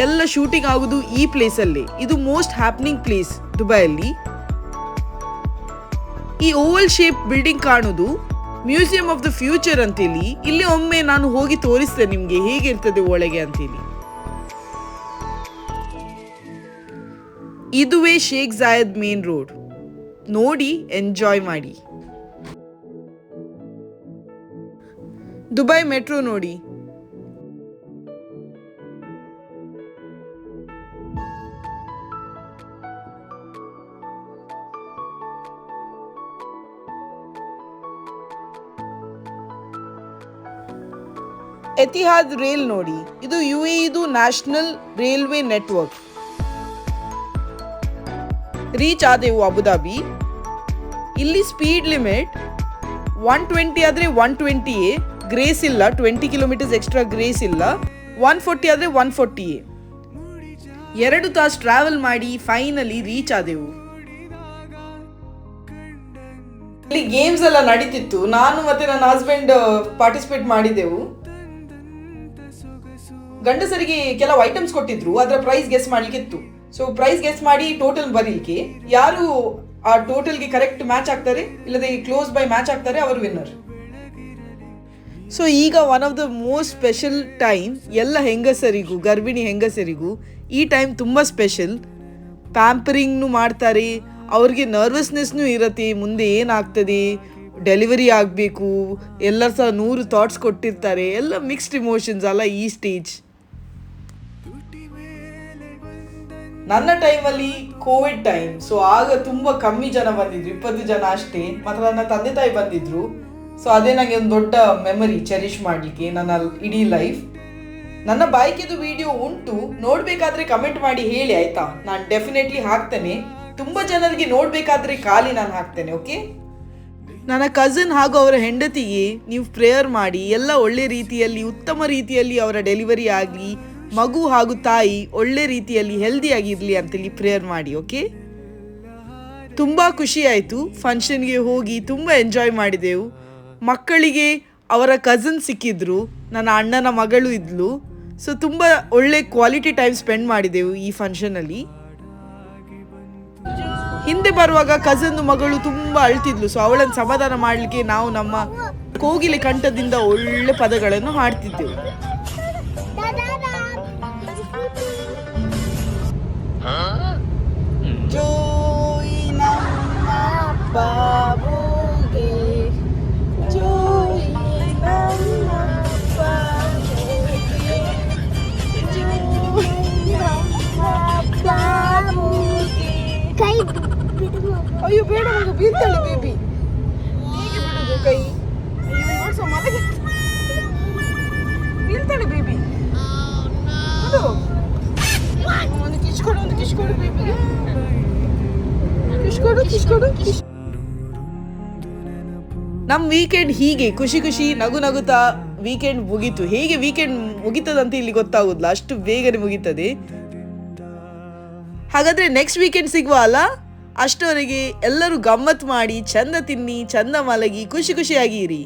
ಎಲ್ಲ ಶೂಟಿಂಗ್ ಆಗೋದು ಈ ಪ್ಲೇಸಲ್ಲಿ ಇದು ಮೋಸ್ಟ್ ಹ್ಯಾಪ್ನಿಂಗ್ ಪ್ಲೇಸ್ ದುಬೈಯಲ್ಲಿ. ಈ ಓವಲ್ ಶೇಪ್ ಬಿಲ್ಡಿಂಗ್ ಕಾಣುದು. ಮ್ಯೂಸಿಯಂ ಆಫ್ ದ ಫ್ಯೂಚರ್ ಅಂತೇಳಿ ಇಲ್ಲಿ ಒಮ್ಮೆ ನಾನು ಹೋಗಿ ತೋರಿಸ್ತೇನೆ ನಿಮಗೆ ಹೇಗಿರ್ತದೆ ಒಳಗೆ ಅಂತೇಳಿ ಇದುವೇ ಶೇಖ್ ಜಾಯದ್ ಮೇನ್ ರೋಡ್ ನೋಡಿ ಎಂಜಾಯ್ ಮಾಡಿ. ದುಬೈ ಮೆಟ್ರೋ ನೋಡಿ. ಎತಿಹಾದ್ ರೇಲ್ ನೋಡಿ. ಇದು ಯು ಇದು ನ್ಯಾಷನಲ್ ರೈಲ್ವೆ ನೆಟ್ವರ್ಕ್. ರೀಚ್ ಆದೆವು ಅಬುದಾಬಿ. ಇಲ್ಲಿ ಸ್ಪೀಡ್ ಲಿಮಿಟ್ ಒನ್ ಟ್ವೆಂಟಿ ಆದರೆ ಒನ್ ಟ್ವೆಂಟಿಯೇ ಗ್ರೇಸ್ ಇಲ್ಲ, ಟ್ವೆಂಟಿ ಕಿಲೋಮೀಟರ್ಸ್ ಎಕ್ಸ್ಟ್ರಾ ಗ್ರೇಸ್ ಇಲ್ಲ, ಒನ್ ಫೋರ್ಟಿ ಆದರೆ ಒನ್ ಫೋರ್ಟಿಯೇ ಎರಡು ತಾಸು ಟ್ರಾವೆಲ್ ಮಾಡಿ ಫೈನಲಿ ರೀಚ್ ಆದೆವು. ಇಲ್ಲಿ ಗೇಮ್ಸ್ ಎಲ್ಲ ನಡೀತಿತ್ತು. ನಾನು ಮತ್ತೆ ನನ್ನ ಹಸ್ಬೆಂಡ್ ಪಾರ್ಟಿಸಿಪೇಟ್ ಮಾಡಿದೆವು. ಗಂಡಸರಿಗೆ ಕೆಲವು ಐಟಮ್ಸ್ ಕೊಟ್ಟಿದ್ರು, ಅದರ ಪ್ರೈಸ್ ಗೆಸ್ ಮಾಡ್ಲಿಕ್ಕೆ ಇತ್ತು. ಸೊ ಪ್ರೈಸ್ ಗೆಸ್ ಮಾಡಿ ಟೋಟಲ್ ಬರೀಲಿಕ್ಕೆ ಯಾರು ಆ ಟೋಟಲ್ಗೆ ಕರೆಕ್ಟ್ ಮ್ಯಾಚ್ ಆಗ್ತಾರೆ, ಇಲ್ಲದೆ ಕ್ಲೋಸ್ ಬೈ ಮ್ಯಾಚ್ ಆಗ್ತಾರೆ, ಅವರು ವಿನ್ನರ್ ಸೊ ಈಗ one of the most special time ಎಲ್ಲ ಹೆಂಗಸರಿಗೂ, ಗರ್ಭಿಣಿ ಹೆಂಗಸರಿಗೂ ಈ ಟೈಮ್ ತುಂಬ ಸ್ಪೆಷಲ್ ಪ್ಯಾಂಪರಿಂಗ್ನು ಮಾಡ್ತಾರೆ, ಅವ್ರಿಗೆ ನರ್ವಸ್ನೆಸ್ನೂ ಇರತ್ತೆ, ಮುಂದೆ ಏನಾಗ್ತದೆ ಡೆಲಿವರಿ ಆಗಬೇಕು ಎಲ್ಲ ಸಹ ನೂರು ಥಾಟ್ಸ್ ಕೊಟ್ಟಿರ್ತಾರೆ, ಎಲ್ಲ ಮಿಕ್ಸ್ಡ್ ಇಮೋಷನ್ಸ್ ಅಲ್ಲ ಈ ಸ್ಟೇಜ್ ನನ್ನ ಟೈಮಲ್ಲಿ ಕೋವಿಡ್ ಟೈಮ್, ಸೊ ಆಗ ತುಂಬ ಕಮ್ಮಿ ಜನ ಬಂದಿದ್ರು, ಇಪ್ಪತ್ತು ಜನ ಅಷ್ಟೇ. ಮತ್ತು ನನ್ನ ತಂದೆ ತಾಯಿ ಬಂದಿದ್ರು. ಸೊ ಅದೇ ನನಗೆ ಒಂದು ದೊಡ್ಡ ಮೆಮರಿ ಚೆರಿಶ್ ಮಾಡಲಿಕ್ಕೆ ನನ್ನ ಇಡೀ ಲೈಫ್ ನನ್ನ ಬೈಕಿದು ವಿಡಿಯೋ ಉಂಟು. ನೋಡಬೇಕಾದ್ರೆ ಕಮೆಂಟ್ ಮಾಡಿ ಹೇಳಿ, ಆಯ್ತಾ? ನಾನು ಡೆಫಿನೆಟ್ಲಿ ಹಾಕ್ತೇನೆ. ತುಂಬ ಜನರಿಗೆ ನೋಡಬೇಕಾದ್ರೆ ಖಾಲಿ ನಾನು ಹಾಕ್ತೇನೆ ಓಕೆ ನನ್ನ ಕಸಿನ್ ಹಾಗೂ ಅವರ ಹೆಂಡತಿಗೆ ನೀವು ಪ್ರೇಯರ್ ಮಾಡಿ, ಎಲ್ಲ ಒಳ್ಳೆ ರೀತಿಯಲ್ಲಿ, ಉತ್ತಮ ರೀತಿಯಲ್ಲಿ ಅವರ ಡೆಲಿವರಿ ಆಗಲಿ ಮಗು ಹಾಗೂ ತಾಯಿ ಒಳ್ಳೆ ರೀತಿಯಲ್ಲಿ ಹೆಲ್ದಿಯಾಗಿರಲಿ ಅಂತೇಳಿ ಪ್ರೇಯರ್ ಮಾಡಿ ಓಕೆ ತುಂಬ ಖುಷಿ ಆಯಿತು. ಫಂಕ್ಷನ್ಗೆ ಹೋಗಿ ತುಂಬ ಎಂಜಾಯ್ ಮಾಡಿದೆವು. ಮಕ್ಕಳಿಗೆ ಅವರ ಕಝನ್ ಸಿಕ್ಕಿದ್ರು, ನನ್ನ ಅಣ್ಣನ ಮಗಳು ಇದ್ಲು. ಸೊ ತುಂಬ ಒಳ್ಳೆ ಕ್ವಾಲಿಟಿ ಟೈಮ್ ಸ್ಪೆಂಡ್ ಮಾಡಿದೆವು ಈ ಫಂಕ್ಷನಲ್ಲಿ ಹಿಂದೆ ಬರುವಾಗ ಕಝನ್ ಮಗಳು ತುಂಬಾ ಅಳ್ತಿದ್ಲು. ಸೊ ಅವಳನ್ನು ಸಮಾಧಾನ ಮಾಡಲಿಕ್ಕೆ ನಾವು ನಮ್ಮ ಕೋಗಿಲೆ ಕಂಠದಿಂದ ಒಳ್ಳೆ ಪದಗಳನ್ನು ಹಾಡ್ತಿದ್ದೆವು. ಜೋಯಿ ನಮ್ಮ ಬಾಬುಗೆ ಜೋಯಿ ನಮ್ಮ ಬಾಬುಗೆ ಜೋಯಿ ನಮ್ಮ ಬಾಬುಗೆ ಕೈ ಬಿಡು ಅಯ್ಯೋ ಬೇಡ ಮಗು ಬೀಳ್ತಾಳೆ ಬೇಬಿ ಹೇಗೆ ಕೊಡು ಒಂದು ಕಿಶ್ ಕೊಡು ಬೇಬಿಗೆ ಕಿಶ್ ಕೊಡು ಕಿಶ್ ಕೊಡು ಕಿಶ್ ನಮ್ಮ ವೀಕೆಂಡ್ ಹೀಗೆ, ಖುಷಿ ಖುಷಿ, ನಗು ನಗುತ್ತಾ ವೀಕೆಂಡ್ ಮುಗೀತು. ಹೇಗೆ ವೀಕೆಂಡ್ ಮುಗೀತದಂತ ಇಲ್ಲಿ ಗೊತ್ತಾಗುದಿಲ್ಲ. ಅಷ್ಟು ಬೇಗನೆ ಮುಗೀತದೆ. ಹಾಗಾದ್ರೆ ನೆಕ್ಸ್ಟ್ ವೀಕೆಂಡ್ ಸಿಗುವ ಅಲ್ಲ? ಅಷ್ಟವರೆಗೆ ಎಲ್ಲರೂ ಗಮ್ಮತ್ ಮಾಡಿ, ಚಂದ ತಿನ್ನಿ, ಚಂದ ಮಲಗಿ, ಖುಷಿ ಖುಷಿಯಾಗಿ ಇರಿ.